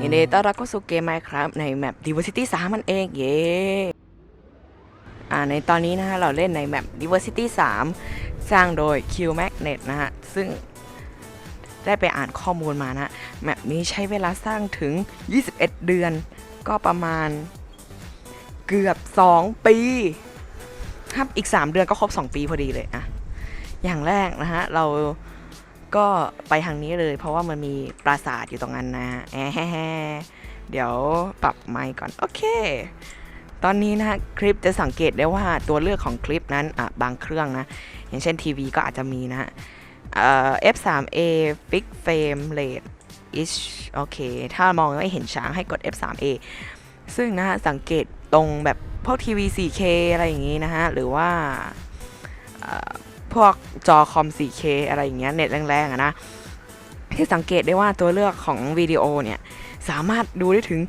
ยินดีต้อนรับเข้าสู่เกม Minecraft ในแมป Diversity 3 มันเอง เย้อ่าในตอนนี้นะฮะ เราเล่นในแมป Diversity 3 สร้างโดย Q Magnet นะฮะ ซึ่งได้ไปอ่านข้อมูลมานะแมปนี้ใช้เวลาสร้างถึง 21 เดือน ก็ประมาณเกือบ 2 ปีครับอีก 3 เดือนก็ครบ 2 ปีพอดีเลยอะอย่างแรกนะฮะ เรา ก็ไปทางนี้เลย เพราะว่ามันมีปราสาทอยู่ตรงนั้นนะแฮะแฮเดี๋ยวปรับไมค์ก่อน โอเค ตอนนี้นะคลิปจะสังเกตได้ว่าตัวเลือกของคลิปนั้นอะบางเครื่องนะ อย่างเช่นทีวีก็อาจจะมีนะเอ่อ F3A Fix Frame Rate is โอเค ถ้ามองไม่เห็นช้างให้กด F3A ซึ่งนะฮะสังเกตตรงแบบพวกทีวี 4K อะไรอย่างนี้นะฮะ หรือว่า พวกจอคอม 4K อะไรอย่างเงี้ยเน็ตแรงๆอะนะที่สังเกตได้ว่าตัวเลือกของวิดีโอเนี่ย สามารถดูได้ถึง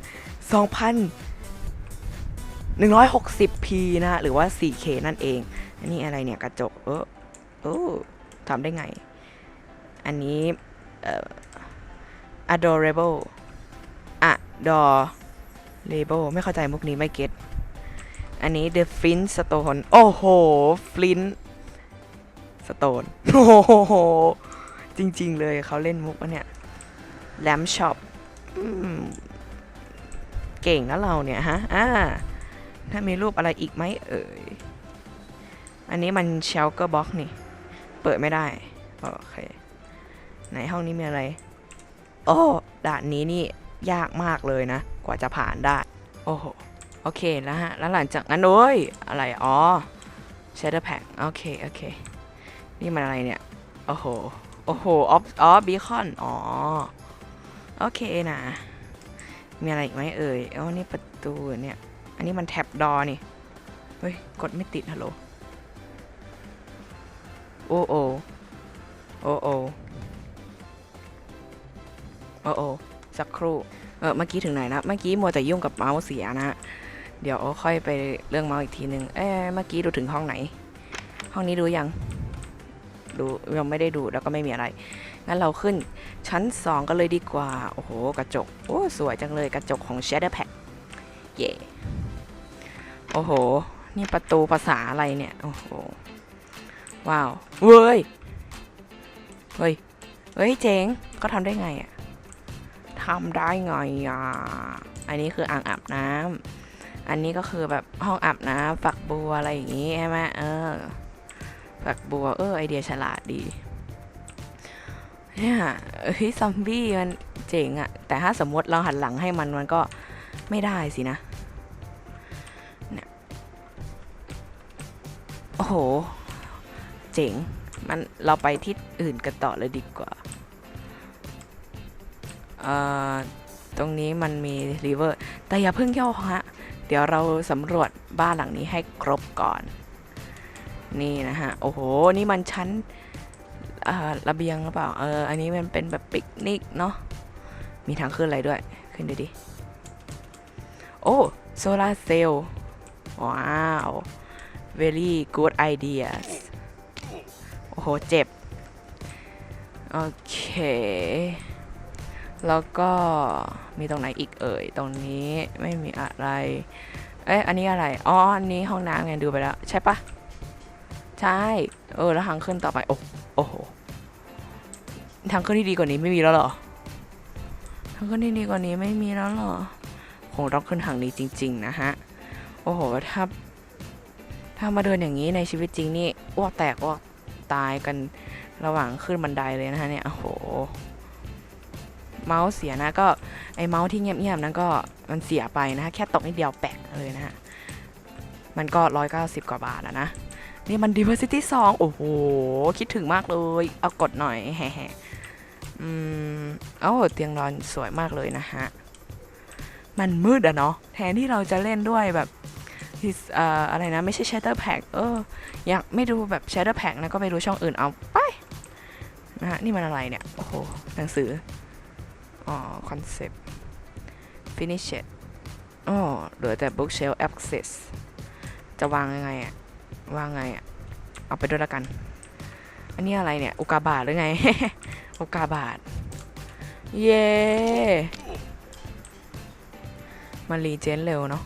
2,160p นะฮะหรือว่า 4K นั่นเอง อันนี้อะไรเนี่ย กระจก เออโอ้ทำได้ไง อันนี้ adorable adorable ไม่เข้าใจมุกนี้ไม่เก็ตอันนี้ the flint stone โอ้โห flint stone โอ้โห จริงๆเลยเขาเล่นมุกอันเนี่ย lamp shop อืมเก่งนะเราเนี่ยฮะ อ่า ถ้ามีรูปอะไรอีกไหมเอ่ย อันนี้มันเชลเกอร์บ็อกนี่ เปิดไม่ได้ โอเคไหนห้องนี้มีอะไร โอ้ ด่านนี้นี่ยากมากเลยนะ กว่าจะผ่านได้ โอ้โห โอเคแล้วฮะ แล้วหลังจากนั้นโอ้ย อะไร อ๋อ Shader Pack โอเค โอเค นี่มันอะไรเนี่ย โอ้โห โอ้โห ออฟอ๋อบีคอน อ๋อ โอเคนะ มีอะไรอีกไหมเอ่ยอ๋อนี่ประตูเนี่ย อันนี้มันแท็บดอนี่ เฮ้ย กดไม่ติดฮัลโหล โอ้โอโอ้โอโอ้โอสักครู่ เออ เมื่อกี้ถึงไหนนะ เมื่อกี้มัวแต่ยุ่งกับเมาส์เสียนะเดี๋ยวค่อยไปเรื่องเมาส์อีกทีหนึ่งเอ๊ะเมื่อกี้ดูถึงห้องไหน ห้องนี้ดูยัง ดูยังไม่ได้ดูแล้วก็ไม่มีอะไร งั้นเราขึ้นชั้น 2 กันเลยดีกว่า โอ้โห กระจก โอ้ สวยจังเลยกระจกของ Shader Pack เย่โอ้โห นี่ประตูภาษาอะไรเนี่ย โอ้โห ว้าว เว้ย เฮ้ย เฮ้ย เจ๋ง ก็ทำได้ไงอะทำได้ไงอะ อันนี้คืออ่างอาบน้ำอันนี้ก็คือแบบห้องอาบน้ำฝักบัวอะไรอย่างงี้ใช่ไหมเออ ฝักบัว เออ ไอเดียฉลาดดีเนี่ยเฮ้ยซอมบี้มันเจ๋งอะแต่ถ้าสมมติเราหันหลังให้มันมันก็ไม่ได้สินะเนี่ยโอ้โห เจ๋ง มันเราไปที่อื่นกันต่อเลยดีกว่า เอ่อ ตรงนี้มันมีรีเวอร์ แต่อย่าเพิ่งย่อฮะ เดี๋ยวเราสำรวจบ้านหลังนี้ให้ครบก่อน นี่นะฮะ โอ้โห นี่มันชั้นระเบียงหรือเปล่า เออ อันนี้มันเป็นแบบปิกนิกเนาะ มีทางขึ้นอะไรด้วย ขึ้นดูดิ โอ้โซลาเซลล์ ว้าว very good ideas โอ้โห เจ็บ โอเค แล้วก็มีตรงไหนอีกเอ่ย ตรงนี้ไม่มีอะไร เอ๊ะ อันนี้อะไร อ๋อ อันนี้ห้องน้ำไงดูไปแล้ว ใช่ปะ ใช่ เออ แล้วทางขึ้นต่อไป โอ้โอ้โห ทางขึ้นที่ดีกว่านี้ไม่มีแล้วหรอ ทางขึ้นที่ดีกว่านี้ไม่มีแล้วหรอ คงต้องขึ้นทางนี้จริง ๆ นะฮะ โอ้โห ถ้า ถ้ามาเดินอย่างนี้ในชีวิตจริงนี่อ้วกแตกอ้วกตายกันระหว่างขึ้นบันไดเลยนะฮะเนี่ย โอ้โห เมาส์เสียนะ ก็ไอเมาส์ที่เงียบๆนั้นก็มันเสียไปนะฮะ แค่ตกนิดเดียวแปะเลยนะฮะ มันก็ร้อยเก้าสิบกว่าบาทอะนะ นี่มัน diversity 2 โอ้โห คิดถึงมากเลย เอากดหน่อยแฮ่ๆอืมเอ้าเตียงนอนสวยมากเลยนะฮะ มันมืดอะเนาะ แทนที่เราจะเล่นด้วยแบบเอ่ออะไรนะ ไม่ใช่ Shatter Pack เออ อยากไม่ดูแบบ Shatter Pack นะก็ไปดูช่องอื่นเอาไปนะฮะ นี่มันอะไรเนี่ย โอ้โห หนังสือ อ๋อ concept finish it อ๋อเหลือแต่ bookshelf access จะวางยังไงอะ ว่าไงอะเอาไปด้วยละกัน อันนี้อะไรเนี่ย อุกาบาตหรือไง อุกาบาต เย้มันรีเจนเร็วเนาะ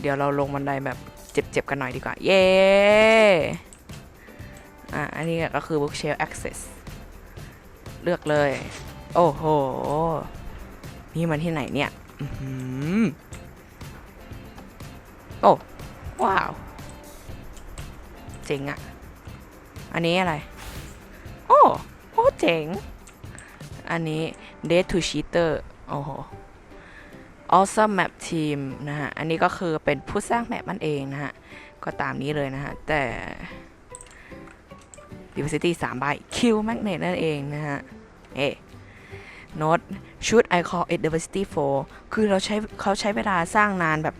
เดี๋ยวเราลงบันไดแบบเจ็บๆกันหน่อยดีกว่า เย้อะ อันนี้ก็คือ bookshelf access เลือกเลย โอ้โห นี่มันที่ไหนเนี่ยอือหือโอ้ ว้าว เจ๋งอะอันนี้อะไร โอ้โอ้เจ๋ง อันนี้ Date to Cheater โอ้โห Awesome Map Team นะฮะ อันนี้ก็คือเป็นผู้สร้างแมปมันเองนะฮะ ก็ตามนี้เลยนะฮะ แต่ Diversity 3ใบ Q Magnet นั่นเองนะฮะ เอ๊ Note should I call it diversity 4 คือเราใช้เขาใช้เวลาสร้างนานแบบ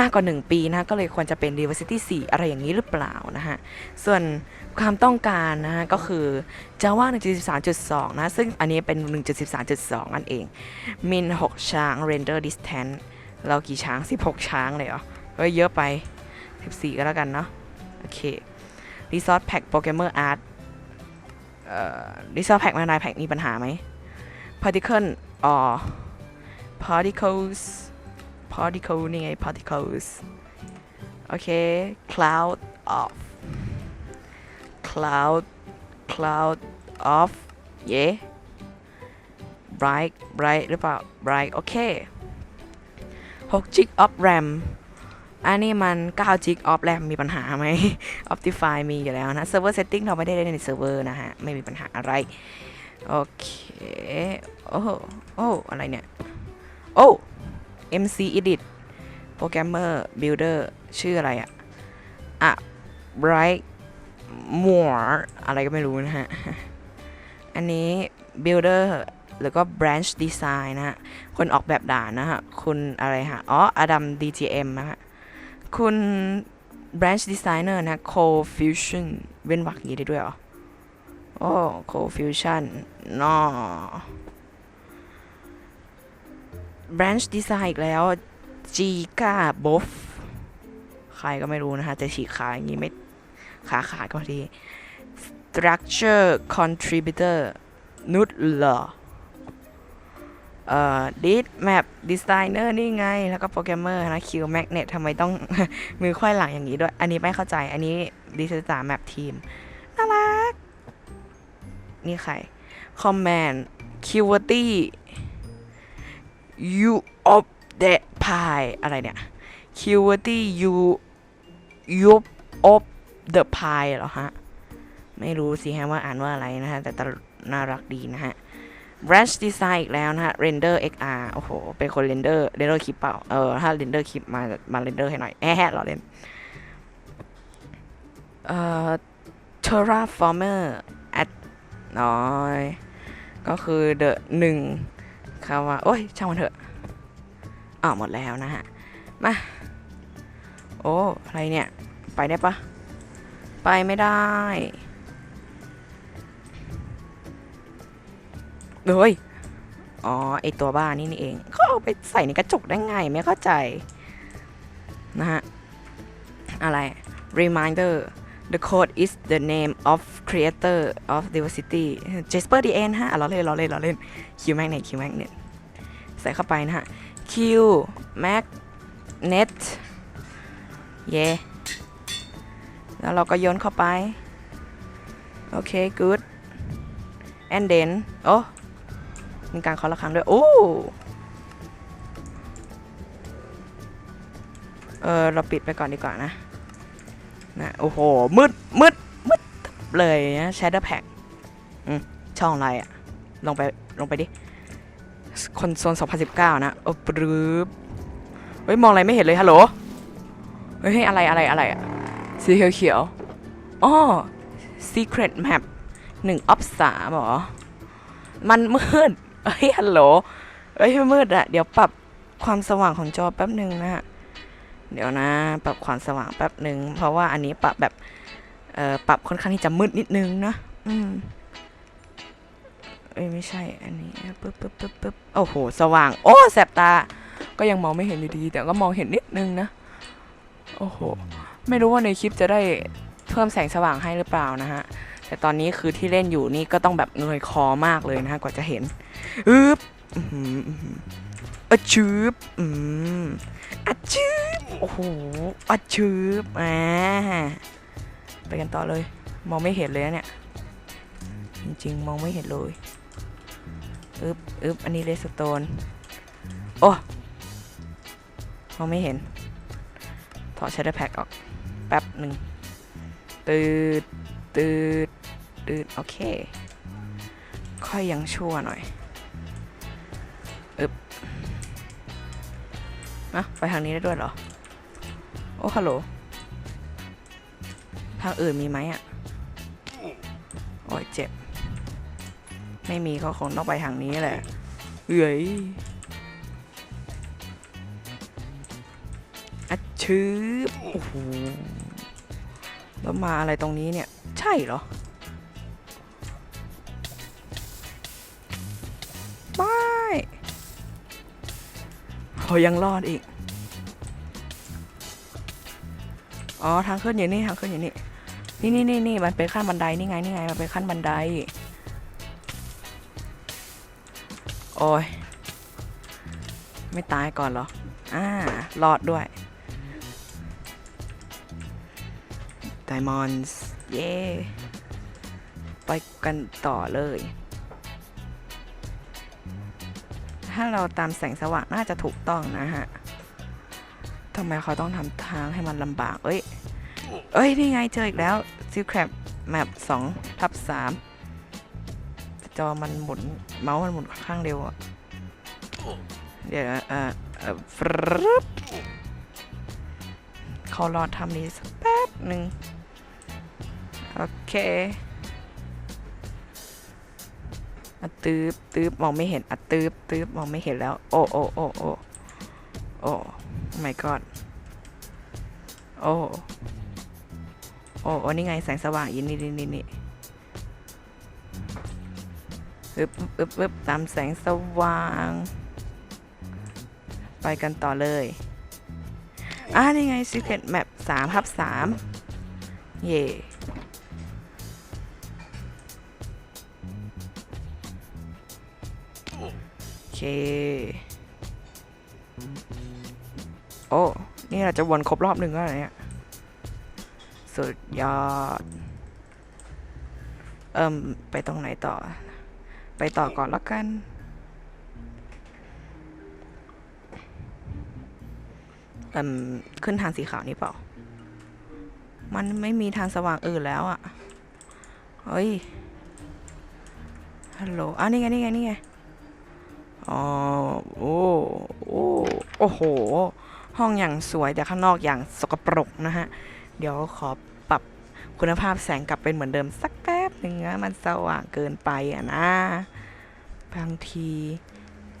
มากกว่า 1 ปีนะก็เลยควรจะเป็น diversity 4 อะไรอย่างนี้หรือเปล่านะฮะ ส่วนความต้องการนะฮะก็คือ Java 1.13.2 นะ ซึ่งอันนี้เป็น 1.13.2 นั่นเอง min 6 ช้าง render distance เรากี่ช้าง 16 ช้างเลยเหรอเฮ้ยเยอะไป 14 ก็แล้วกันเนาะโอเค resource pack programmer art เอ่อ resource pack มานายแพ็กมีปัญหาไหม particle อ๋อ particles particle นี่ไง particles โอเค cloud of cloud cloud of เย้ bright bright หรือเปล่า bright โอเค6 gig of ram อันนี้มัน9 gig of ram มีปัญหาไหม optify มีอยู่แล้วนะ server setting เราไม่ได้เล่นในเซิร์ฟเวอร์นะฮะ ไม่มีปัญหาอะไร โอเค โอ้โหโอ้อะไรเนี่ย โอ้ MC Edit Programmer Builder ชื่ออะไรอะอะ Bright More อะไรก็ไม่รู้นะฮะ อันนี้ Builder แล้วก็ Branch Design นะฮะ คนออกแบบด่านนะฮะ คุณอะไรฮะ อ๋อ Adam DGM นะฮะ คุณ Branch Designer นะ Co-Fusion เว้นวรรคนี้ได้ด้วยเหรอ โอ้ Co-Fusion นอ Branch Design อีกแล้ว g g a b o f ใครก็ไม่รู้นะฮะจะฉีกขาอย่างนี้ไม่ขาขาดก็ดี Structure Contributor นุดเหรอเอ่อ Lead Map Designer นี่ไง แล้วก็โปรแกรมเมอร์นะ Q Magnet ทำไมต้อง มือควายหลังอย่างนี้ด้วย อันนี้ไม่เข้าใจ อันนี้ดีไซน์ Map Team น่ารัก นี่ใคร Command Qwerty You of the Pie อะไรเนี่ย Qwerty You You of the Pie เหรอฮะ ไม่รู้สิฮะว่าอ่านว่าอะไรนะฮะ แต่น่ารักดีนะฮะ Branch Design อีกแล้วนะฮะ Render XR โอ้โห เป็นคน Render Render คลิปเปล่า เออ ถ้า Render คลิปมา มา Render ให้หน่อย แอะเราเล่น เอ่อ Terraformer at น้อย ก็คือ the หนึ่ง คำว่า โอ้ยช่างมันเถอะอ้าหมดแล้วนะฮะ มา โอ้ อะไรเนี่ย ไปได้ปะ ไปไม่ได้เฮ้ยอ๋อ ไอตัวบ้านี่นี่เอง เขาเอาไปใส่ในกระจกได้ไง ไม่เข้าใจ นะฮะ อะไร reminder the code is the name of creator of diversity Jasper the N ฮะอะเราเล่นเราเล่นเราเล่น Q magnet Q magnet ใส่เข้าไปนะฮะ Q magnet เย่แล้วเราก็โยนเข้าไป โอเค good and then โอ้มีการเคาะระฆังด้วย โอ้ เออ เราปิดไปก่อนดีกว่านะ นะ โอ้โห มืด มืด มืดเลยนะ Shadow Pack อืมช่องอะไรอะลงไป ลงไปดิ คอนโซล2019 นะโอ้ปรึบเฮ้ย มองอะไรไม่เห็นเลยฮัลโหล เฮ้ย อะไรอะไรอะไรอะสีเขียวเขียวอ๋อ Secret Map หนึ่งออฟสามหรอ มันมืดเอ้ย ฮัลโหลเอ้ยมืดอะเดี๋ยวปรับความสว่างของจอแป๊บหนึ่งนะฮะ เดี๋ยวนะ ปรับความสว่างแป๊บหนึ่ง เพราะว่าอันนี้ปรับแบบ เอ่อ ปรับค่อนข้างที่จะมืดนิดนึงนะ อืม เอ้ยไม่ใช่อันนี้ปึ๊บปึ๊บปึ๊บปึ๊บโอ้โหสว่าง โอ้แสบตา ก็ยังมองไม่เห็นอยู่ดี แต่ก็มองเห็นนิดนึงนะโอ้โหไม่รู้ว่าในคลิปจะได้เพิ่มแสงสว่างให้หรือเปล่านะฮะแต่ตอนนี้คือที่เล่นอยู่นี่ก็ต้องแบบเงยคอมากเลยนะฮะกว่าจะเห็นอึ๊บอื้อหืออื้อหืออะชืบอืมอะชืบโอ้โหอะชืบอ่าไปกันต่อเลย มองไม่เห็นเลยเนี่ย จริงๆ มองไม่เห็นเลย อึบอึบอันนี้เลสโตน โอ้มองไม่เห็น ถอดชัตเตอร์แพ็กออก แป๊บหนึ่งตืดตืดตืดโอเค ค่อยยังชั่วหน่อยอึบอะไปทางนี้ได้ด้วยเหรอ โอ้ฮัลโหล ทางอื่นมีไหมอะ ไม่มีก็คงต้องไปทางนี้แหละเอ้ยอัดชืบโอ้โหแล้วมาอะไรตรงนี้เนี่ย ใช่เหรอไม่โหยังรอดอีก อ๋อ ทางขึ้นอยู่นี่ทางขึ้นอยู่นี่นี่นี่นี่นี่มันเป็นขั้นบันไดนี่ไง นี่ไง มันเป็นขั้นบันได โอ้ย ไม่ตายก่อนเหรอ อ่า รอดด้วย ไดมอนด์ เย้ไปกันต่อเลย ถ้าเราตามแสงสว่างน่าจะถูกต้องนะฮะ ทำไมเขาต้องทำทางให้มันลำบาก เอ้ย เอ้ย นี่ไงเจออีกแล้วซิลแครบแมปสองทับสาม จอมันหมุนเมาส์มันหมุนค่อนข้างเร็วอะเดี๋ยวเอ่อเอ่อฟรึบเขารอทำนี้สักแป๊บหนึ่งโอเคอะตืบตืบมองไม่เห็นอะตืบตืบมองไม่เห็นแล้ว โอ้โอ้โอ้โอ้โอ้ my god โอ้โอ้โอ้นี่ไงแสงสว่างยินนี่นี่นี่ อึบอึบอึบตามแสงสว่าง ไปกันต่อเลย อ่านี่ไง secret map 3ทับ3เย่โอเค โอ้ นี่เราจะวนครบรอบหนึ่งก็อะไรเนี่ย สุดยอด เอิ่ม ไปตรงไหนต่อ ไปต่อก่อนแล้วกัน เอิ่มขึ้นทางสีขาวนี่เปล่า มันไม่มีทางสว่างอื่นแล้วอะ่ะ เฮ้ย ฮัลโหลอะนี่ไง นี่ไง นี่ไง อ๋อ โอ้ โอ้ โอ้โห ห้องอย่างสวยแต่ข้างนอกอย่างสกปรกนะฮะ เดี๋ยวขอปรับคุณภาพแสงกลับเป็นเหมือนเดิมสักแป๊บ หนึ่งนะมันสว่างเกินไปอะนะ บางที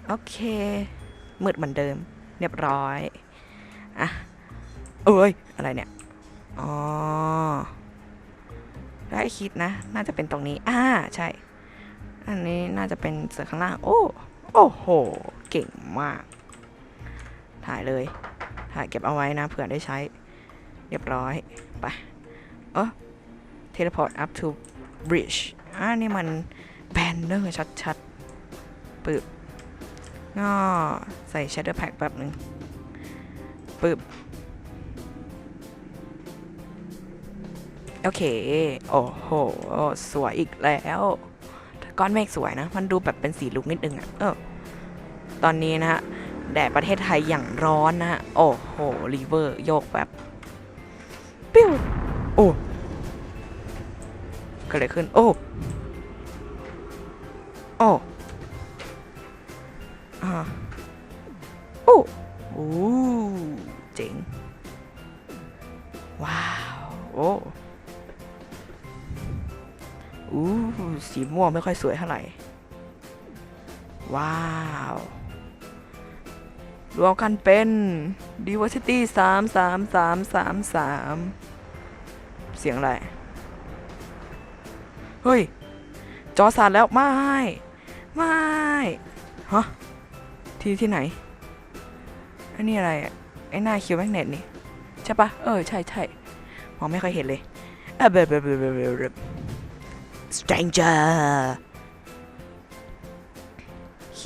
โอเค มืดเหมือนเดิม เรียบร้อย อะ เอ้ย อะไรเนี่ย อ๋อ ได้คิดนะ น่าจะเป็นตรงนี้ อ่า ใช่ อันนี้น่าจะเป็นเสือข้างล่าง โอ้ โอ้โห เก่งมาก ถ่ายเลย ถ่ายเก็บเอาไว้นะ เผื่อได้ใช้ เรียบร้อย ไป เออ teleport up to bridge อ่านี่มันแบนเนอร์ชัดๆปึ๊บก็ใส่ shader pack แป๊บหนึ่งปึ๊บโอเค โอ้โห สวยอีกแล้ว ก้อนเมฆสวยนะ มันดูแบบเป็นสีลุกนิดนึงอะ่ะ เออ ตอนนี้นะฮะ แดดประเทศไทยอย่างร้อนนะฮะ โอ้โห รีเวอร์ โยกแบบ ปิ้ว โอ้ เกิดอะไรขึ้น โอ้ โอ้อ่าโอ้โอ้เจ๋ง ว้าว โอ้อู้สีม่วงไม่ค่อยสวยเท่าไหร่ ว้าว รวมกันเป็น diversity 3 3 3 3 3เสียงอะไร ฮ้ย จอสั่นแล้ว ไม่ ไม่ ฮะ ที่ที่ไหน อันนี้อะไรอะ ไอ้หน้าคิวแมกเนตนี่ ใช่ปะเออ ใช่ใช่มองไม่ค่อยเห็นเลยเอะเบบเบบเบบเบบ stranger Q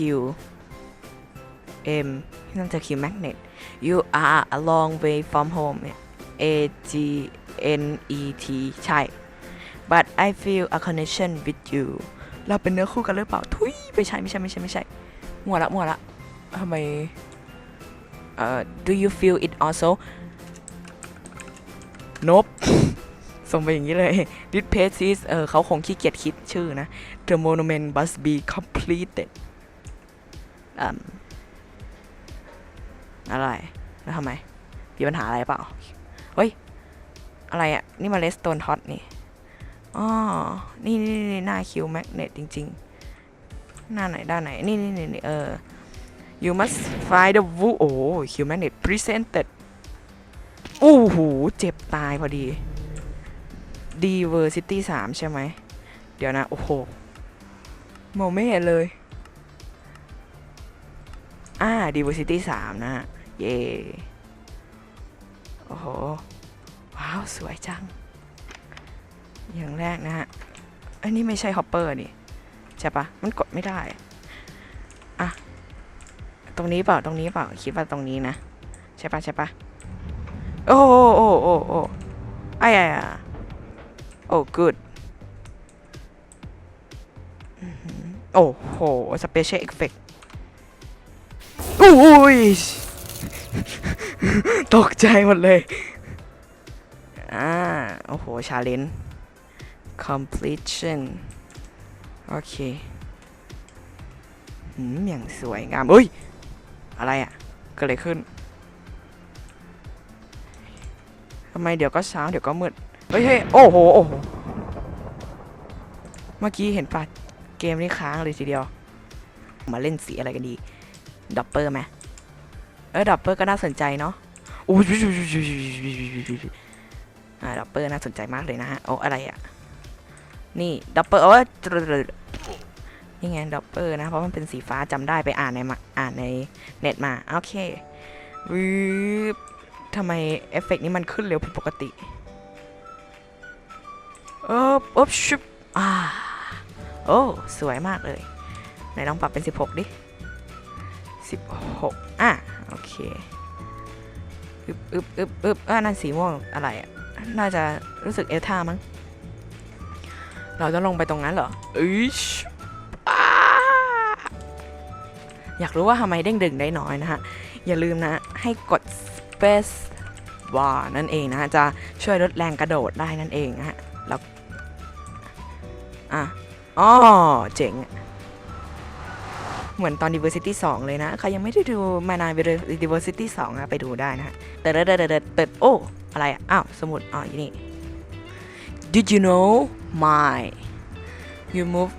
M นั่นจะ Q magnet you are a long way from home เนี่ย A G N E T ใช่ but I feel a connection with you เราเป็นเนื้อคู่กันหรือเปล่า ทุยไม่ใช่ไม่ใช่ไม่ใช่ไม่ใช่มัวละมัวละทำไมเอ่อ do you feel it also nope ส่งไปอย่างนี้เลย this page is เออเขาคงขี้เกียจคิดชื่อนะ the monument must be completed อืมอะไร แล้วทำไม มีปัญหาอะไรเปล่า เฮ้ย อะไรอะนี่มาเลสโตนท็อตนี่ อ๋อนี่นี่นี่หน้าคิวแมกเนตจริง ๆ หน้าไหนด้านไหน นี่นี่นี่เออ you must find the wo โอ้ Q magnet presented โอ้โหเจ็บตายพอดี diversity 3 ใช่ไหม เดี๋ยวนะ โอ้โห มองไม่เห็นเลย อ่า diversity 3 นะ เย่โอ้โห ว้าว สวยจัง อย่างแรกนะฮะ อันนี้ไม่ใช่ฮอปเปอร์นี่ใช่ปะมันกดไม่ได้ อะ ตรงนี้เปล่า ตรงนี้เปล่า คิดว่าตรงนี้นะ ใช่ปะใช่ปะโอ้โอ้โอ้โอ้โอ้ไอ้ไอ้อะโอ้ good อื้อหือโอ้โห special effect อุ้ย ตกใจหมดเลย อ่า โอ้โห ชาเลน completion โอเคหืมอย่างสวยงามอุ้ย อะไรอะ่ะเกิดอะไรขึ้นทำไมเดี๋ยวก็เช้าเดี๋ยวก็มืดเฮ้ยเฮ้ยโอ้โหโอ้โห เมื่อกี้เห็นปะเกมนี้ค้างเลยทีเดียว มาเล่นสีอะไรกันดีดับเปอร์ไหมเออดับเปอร์ก็น่าสนใจเนาะโอ้ยอ่าดับเปอร์น่าสนใจมากเลยนะฮะ โอ้อะไรอะ่ะ นี่ดับเปอร์โอ้ยนี่ไงดับเปอร์นะ เพราะมันเป็นสีฟ้าจำได้ไปอ่านในมาอ่านในเน็ตมา โอเควืบทำไมเอฟเฟกต์นี้มันขึ้นเร็วผิดปกติเอออ๊บชุบอ่าโอ้ สวยมากเลย ไหนลองปรับเป็น 16 ดิ 16 อะ โอเค อึบอึบอึบอึบอ่านั่นสีม่วงอะไรอะ น่าจะรู้สึกเอลท่ามั้ง เราจะลงไปตรงนั้นเหรออึชอ่าอยากรู้ว่าทำไมเด้งดึงได้น้อยนะฮะ อย่าลืมนะ ให้กด space bar นั่นเองนะฮะจะช่วยลดแรงกระโดดได้นั่นเองนะฮะ แล้ว อะอ๋อเจ๋ง เหมือนตอน diversity 2 เลยนะ ใครยังไม่ได้ดูมานาน diversity 2อะไปดูได้นะฮะเติร์ดเติร์ดเติร์ดเติร์ดโอ้ อะไรอะ อ้าว สมุดอ๋ออยู่นี่ Did you know my you move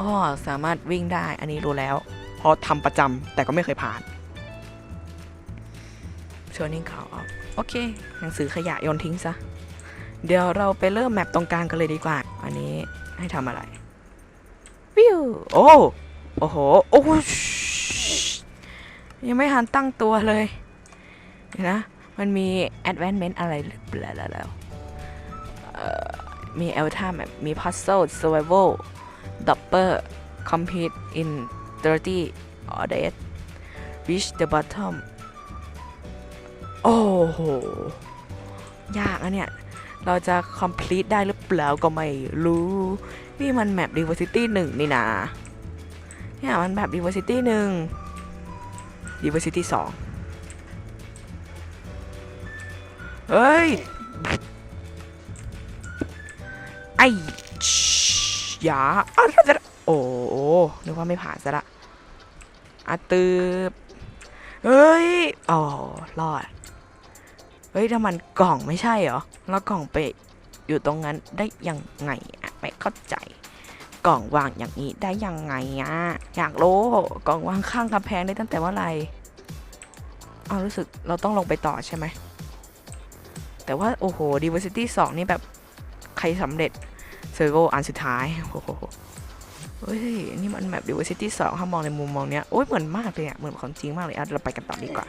อ๋อสามารถวิ่งได้อันนี้รู้แล้ว เพราะทำประจำแต่ก็ไม่เคยผ่านชวนนิ่งเขาเอาโอเค หนังสือขยะโยนทิ้งซะ เดี๋ยวเราไปเริ่มแมปตรงกลางกันเลยดีกว่า อันนี้ให้ทำอะไร วิว โอ้ โอ้โห โอ้ยังไม่ทันตั้งตัวเลยเห็นะ มันมี advancement อะไรหรือเปล่าแล้ว มี Alta Map มี Puzzle Survival Dopper Compete in 30 or Dead Reach the bottom โอ้โห ยากอะเนี่ย เราจะ complete ได้หรือเปล่าก็ไม่รู้ นี่มันแมป diversity หนึ่งนี่นะเนี่ยมันแบบ diversity หนึ่ง diversity สองเฮ้ย ไอ้ยาอะโอ้โอ้นึกว่าไม่ผ่านซะละอะตืบเฮ้ยอ๋อรอด เฮ้ยถ้ามันกล่องไม่ใช่เหรอ แล้วกล่องไปอยู่ตรงนั้นได้ยังไงอะไม่เข้าใจ กล่องวางอย่างนี้ได้ยังไงอะอยากรู้กล่องวางข้างกำแพงได้ตั้งแต่เมื่อไหร่เอารู้สึกเราต้องลงไปต่อใช่ไหม แต่ว่า โอ้โห diversity 2 นี่แบบ ใครสำเร็จ survival อันสุดท้ายโอ้โหเฮ้ยนี่มันแบบ diversity 2ถ้ามองในมุมมองเนี้ยโอ้ยเหมือนมากเลยอะเหมือนของจริงมากเลยอะเราไปกันต่อดีกว่า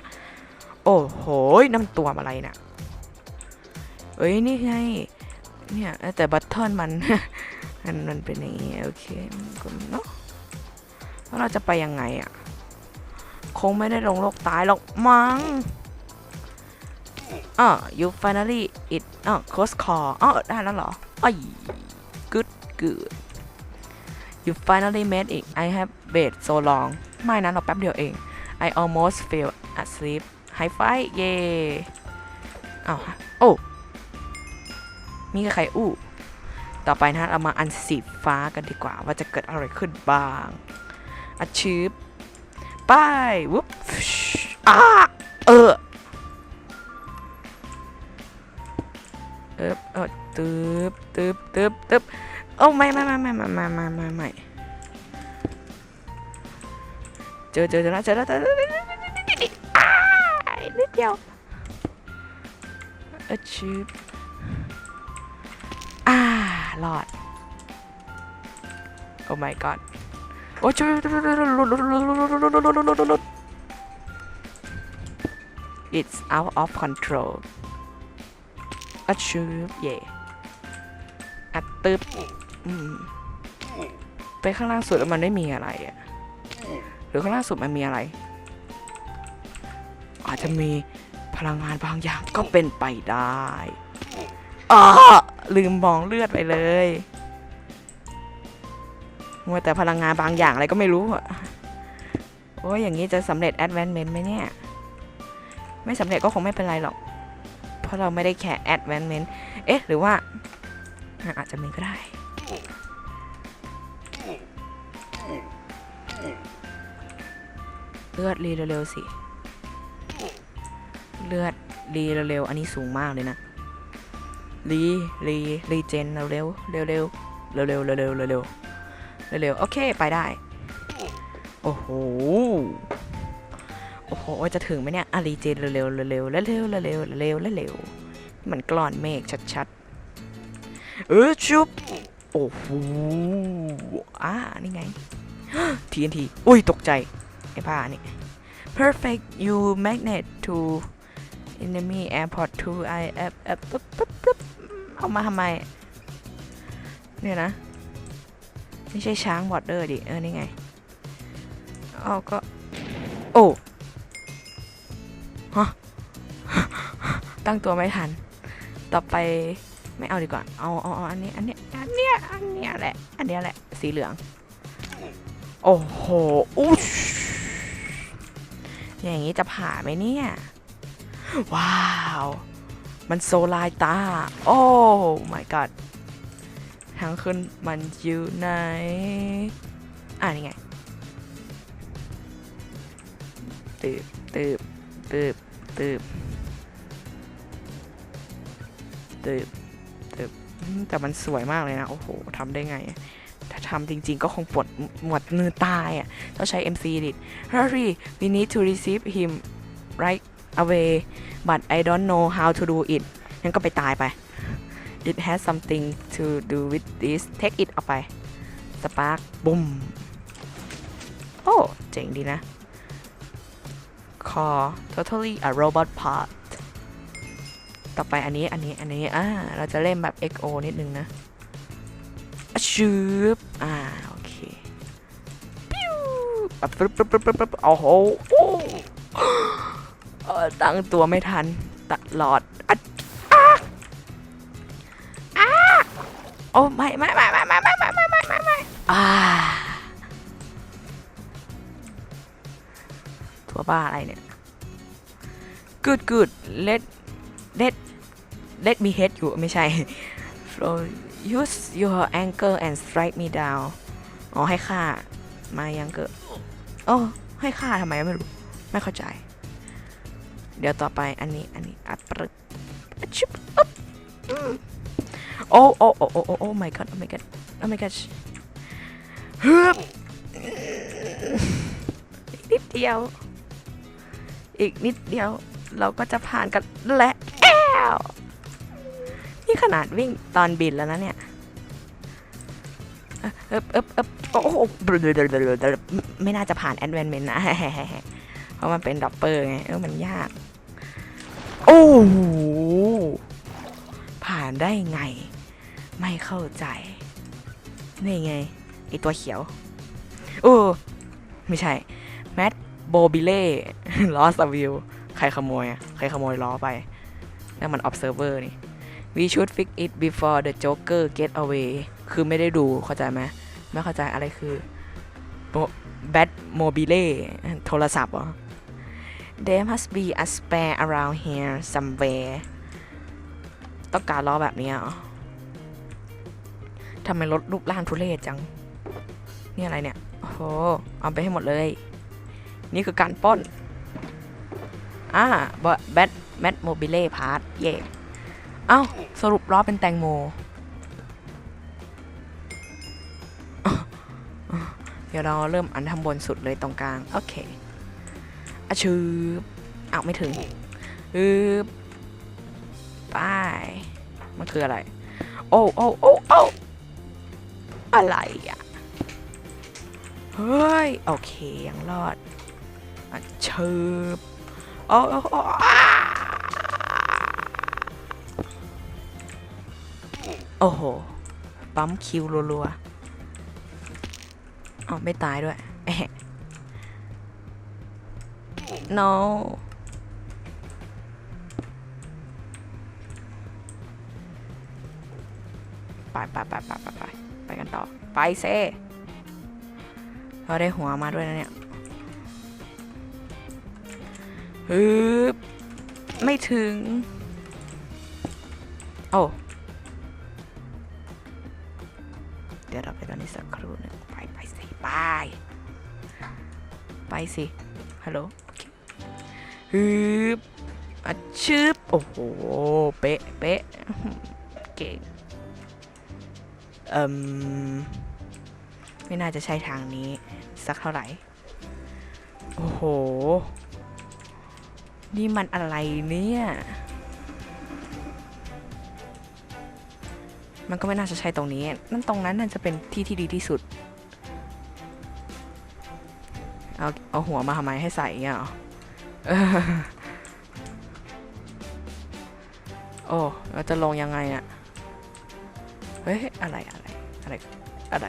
โอ้โหน้ำตัวอะไรน่ะเอ้ยนี่ไงเนี่ยแต่บัตเทิลมันมันมันเป็นอย่างงี้โอเคกเนาะแล้วเราจะไปยังไงอะ่ะ คงไม่ได้ลงโลกตายหรอกมั้ง อะ you finally it อะ close call อ๋อได้แล้วเหรออ้ good good you finally made it I have wait so long ไม่นะเราแป๊บเดียวเอง I almost fell asleep high five เย่อ้าวโอ้มีใครอู้ ต่อไปนะเรามาอันสีฟ้ากันดีกว่า ว่าจะเกิดอะไรขึ้นบ้างอาชีพไปวุ๊บอ้าเออ เอ๊บเออตึบตึบตึบตึบโอ้ไม่ไม่ไม่ไม่ไม่ไม่ไม่ไม่ไม่เจอเจอเจอแล้วเจอแล้วเจอแล้วนิดเดียวเอชีพอ่ารอด โอ้ my god โอ้ช่วยลุลุลุลุลุลุลุลุลุลุด it's out of control อะชืบเย่อัดตึบอืมไปข้างล่างสุดแล้วมันไม่มีอะไรอะหรือข้างล่างสุดมันมีอะไร อาจจะมีพลังงานบางอย่างก็เป็นไปได้อ๋อลืมมองเลือดไปเลยมัวแต่พลังงานบางอย่างอะไรก็ไม่รู้อะโอ้ยอย่างนี้จะสำเร็จ advancement ไหมเนี่ย ไม่สำเร็จก็คงไม่เป็นไรหรอก เพราะเราไม่ได้แค่ advancement เอ๊ะ หรือว่า อาจจะมีก็ได้ เลือดรีเร็วๆสิ เลือดรีเร็วๆอันนี้สูงมากเลยนะรีรีรีเจนเร็วเร็วเร็วเร็วเร็วเร็วเร็วเร็วเร็วเร็วเร็วโอเค ไปได้ โอ้โห โอ้จะถึงไหมเนี่ยอารีเจนเร็วๆเร็วๆเร็วๆเร็วๆเร็วๆเร็วๆมันกลอนเมฆชัดๆ เออชุบ โอ้โหอ่านี่ไงทีนทีอุ้ย ตกใจ ไอ้ผ้านี่ perfect you magnet to enemy airport to I F F เอามาทำไม เนี่ยนะ ไม่ใช่ช้างบอดเดอร์ดิ เออ นี่ไง เอาก็ โอ้ ตั้งตัวไม่ทัน ต่อไปไม่เอาดีกว่า เอาเอาเอาอันนี้ อันเนี้ย อันเนี้ย อันเนี้ยแหละ อันเนี้ยแหละ สีเหลือง โอ้โหอุ๊ยอย่างนี้จะผ่าไหมเนี่ย ว้าว มันโซลายตา โอ้ my god ทางขึ้นมันอยู่ไหน อ่านี่ไงตืบตืบตืบ ตืบตืบตืบแต่มันสวยมากเลยนะ โอ้โหทำได้ไง ถ้าทำจริงๆก็คงปวดหมวดมือตายอะต้องใช้ MC ดิ Hurry we need to receive him right away but I don't know how to do it งั้นก็ไปตายไป it has something to do with this take it เอาไป spark บุ้มโอ้ เจ๋งดีนะ core totally a robot part ต่อไปอันนี้อันนี้อันนี้อ่าเราจะเล่นแบบ XO นิดนึงนะชืบอ่าโอเคปิ้วปึ๊บปึ๊บปึ๊บปึ๊บปึ๊บโอ้โหโอ้เออตั้งตัวไม่ทันตลอดอะอะอะโอ้ไม่ไม่ไม่ไม่ไม่ไม่ไม่ไม่ไม่ไม่ไม่อ่า บ้าอะไรเนี่ย good good let let let me hit you ไม่ใช่ Flow use your anger and strike me down อ๋อให้ค่ามายังเกิดโอ้ให้ค่าทำไมไม่รู้ ไม่เข้าใจ เดี๋ยวต่อไปอันนี้อันนี้อัดปรึบอะชิบอ๊บโอ้โอ้โอ้โอ้โอ้โอ้ my god โอ้ my god โอ้ my god ฮึบนิดเดียว อีกนิดเดียว เราก็จะผ่านกันและแอ้วนี่ขนาดวิ่งตอนบินแล้วนะเนี่ยเอ๊บเอ๊บเอ๊บโอ้โหไม่น่าจะผ่านแอดเวนเมนต์นะ เพราะมันเป็นดับเปอร์ไง เออ มันยาก โอ้โห ผ่านได้ไง ไม่เข้าใจ นี่ไงไอตัวเขียว โอ้ ไม่ใช่ แม t โบบิเล่ลอสวิวใครขโมยอะใครขโมยล้อไปนั่นมัน observer นี่ we should fix it before the joker get away คือไม่ได้ดูเข้าใจไหมไม่เข้าใจอะไรคือ bad mobile โทรศัพท์เหรอ there must be a spare around here somewhere ต้องการล้อแบบนี้เหรอทำไมรถรูปร่างทุเรศจัง นี่อะไรเนี่ย โอ้โห เอาไปให้หมดเลย นี่คือการป้น อ่าแบทแบทโมบิเล่พาร์ทเย่เอ้า สรุปล้อเป็นแตงโม เดี๋ยวเราเริ่มอันทำบนสุดเลยตรงกลาง โอเคอะชืบอ้าไม่ถึงอืบไปมันคืออะไร โอ้โอ้โอ้โอ้อะไรอะเฮ้ย โอเค ยังรอด อะชืบโอ้โอ้โอ้โห ปั๊มคิวรัวๆอ๋อไม่ตายด้วยแอะ no ไปไปไปไปไปไปไปกันต่อ ไปเซ่เราได้หัวมาด้วยนะเนี่ย ฮึบไม่ถึง โอ้เดี๋ยวเราไปตอนนี้สักครู่หนึงไปไปสิไปไปสิฮัลโหลฮึบอะชึบโอ้โห เป๊ะเป๊ะเก่งเอ่มไม่น่าจะใช่ทางนี้ สักเท่าไหร่ โอ้โห นี่มันอะไรเนี่ย มันก็ไม่น่าจะใช่ตรงนี้ นั่นตรงนั้นน่าจะเป็นที่ที่ดีที่สุด เอาเอาหัวมาทำไมให้ใส่เงี้ยหรอเออโอ้เราจะลงยังไงอะเฮ้ย อะไรอะไร อะไร อะไร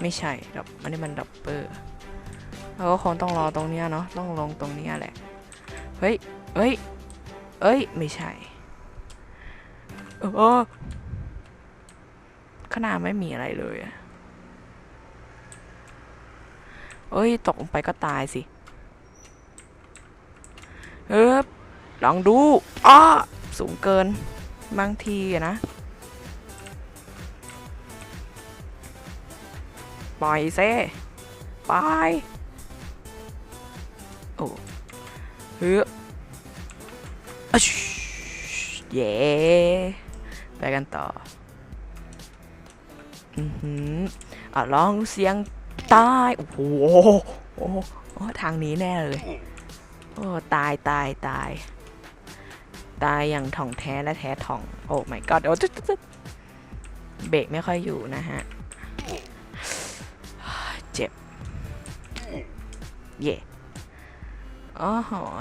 ไม่ใช่ดับอันนี้มันดับเบอร์เราก็คงต้องรอตรงเนี้ยเนาะ ต้องลงตรงเนี้ยแหละ เฮ้ยเฮ้ย เอ้ย ไม่ใช่เออขางหนาดไม่มีอะไรเลยเอ้ย ตกลงไปก็ตายสิเออลองดูอ้อสูงเกิน บางทีอะนะ ปล่อยเซ่ไปโอ้ เฮ้ยอะชเย่ไปกันต่อ อือหืออะลองเสียงตาย โอ้โหโอ้โหทางนี้แน่เลย โอ้ ตายตายตาย ตายอย่างถ่องแท้และแท้ถ่อง โอ้ my god โอ้จุดจุดเบรกไม่ค่อยอยู่นะฮะ เจ็บ เย่ อ๋อ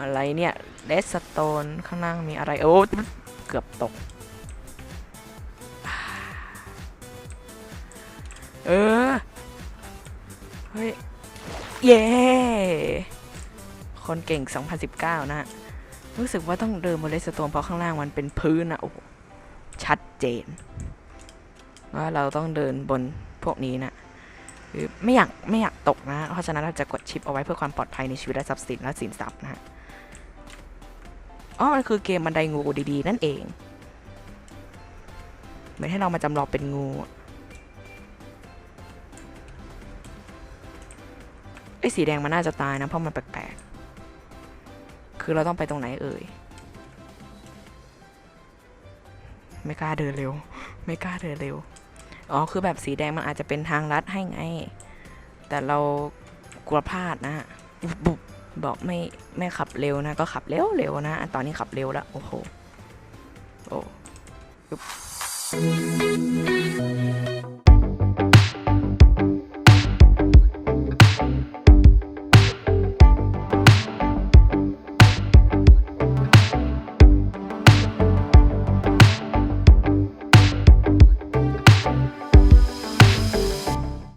อะไรเนี่ยเลสโตนข้างล่างมีอะไร โอ้ เกือบตก เออ เฮ้ย เย้ คนเก่ง 2019 นะฮะรู้สึกว่าต้องเดินบนเลสโตนเพราะข้างล่างมันเป็นพื้นอะโอ้ชัดเจน ว่าเราต้องเดินบนพวกนี้นะ คือไม่อยากไม่อยากตกนะ เพราะฉะนั้นเราจะกดชิปเอาไว้เพื่อความปลอดภัยในชีวิตและทรัพย์สินและสินทรัพย์นะฮะอ๋อมันคือเกมบันไดงูดีๆ นั่นเอง เหมือนให้เรามาจำลองเป็นงูไอ้สีแดงมันน่าจะตายนะ เพราะมันแปลกๆ คือเราต้องไปตรงไหนเอ่ย ไม่กล้าเดินเร็ว ไม่กล้าเดินเร็ว อ๋อ คือแบบสีแดงมันอาจจะเป็นทางลัดให้ไง แต่เรากลัวพลาดนะบุบบอกไม่ไม่ขับเร็วนะ ก็ขับเร็วเร็วนะ ตอนนี้ขับเร็วแล้ว โอ้โห โอ้ยุบ